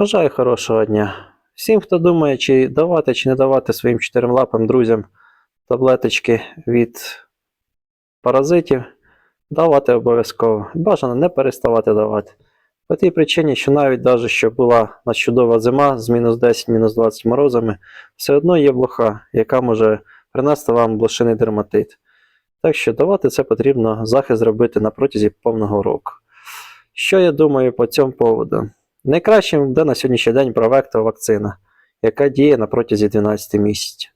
Бажаю хорошого дня. Всім, хто думає, чи давати, чи не давати своїм чотирилапим друзям таблеточки від паразитів, давати обов'язково. Бажано не переставати давати. По тій причині, що навіть даже що була чудова зима з мінус 10, мінус 20 морозами, все одно є блоха, яка може принести вам блошиний дерматит. Так що давати це потрібно захист зробити на протязі повного року. Що я думаю по цьому поводу? Найкращим буде на сьогоднішній день Бравекта вакцина, яка діє на протязі 12 місяців.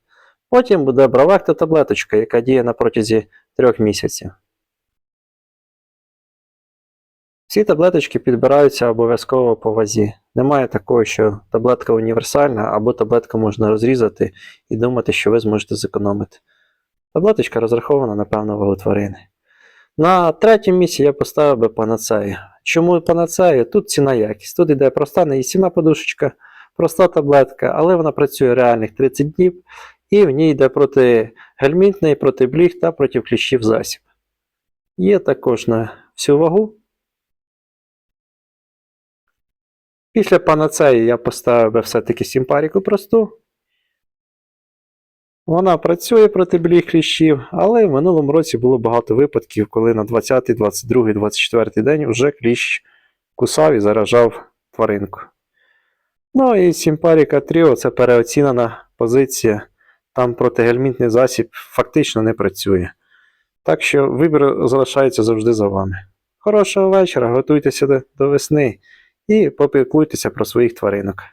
Потім буде Бравекта таблеточка, яка діє на протязі 3 місяців. Всі таблеточки підбираються обов'язково по вазі. Немає такого, що таблетка універсальна або таблетку можна розрізати і думати, що ви зможете зекономити. Таблеточка розрахована на певну вагу тварини. На третьому місці я поставив би панацею. Чому панацею? Тут ціна якість. Тут йде проста неїстівна подушечка, проста таблетка, але вона працює реальних 30 днів, і в ній йде проти гельмінтний, проти бліг та проти кліщів засіб. Є також на всю вагу. Після панацеї я поставив би все-таки сімпаріку просту. Вона працює проти бліг кліщів, але в минулому році було багато випадків, коли на 20, 22, 24 день вже кліщ кусав і заражав тваринку. Ну і Сімпаріка Тріо це переоцінена позиція. Там протигельмінтний засіб фактично не працює. Так що вибір залишається завжди за вами. Хорошого вечора, готуйтеся до- весни і попіклуйтеся про своїх тваринок.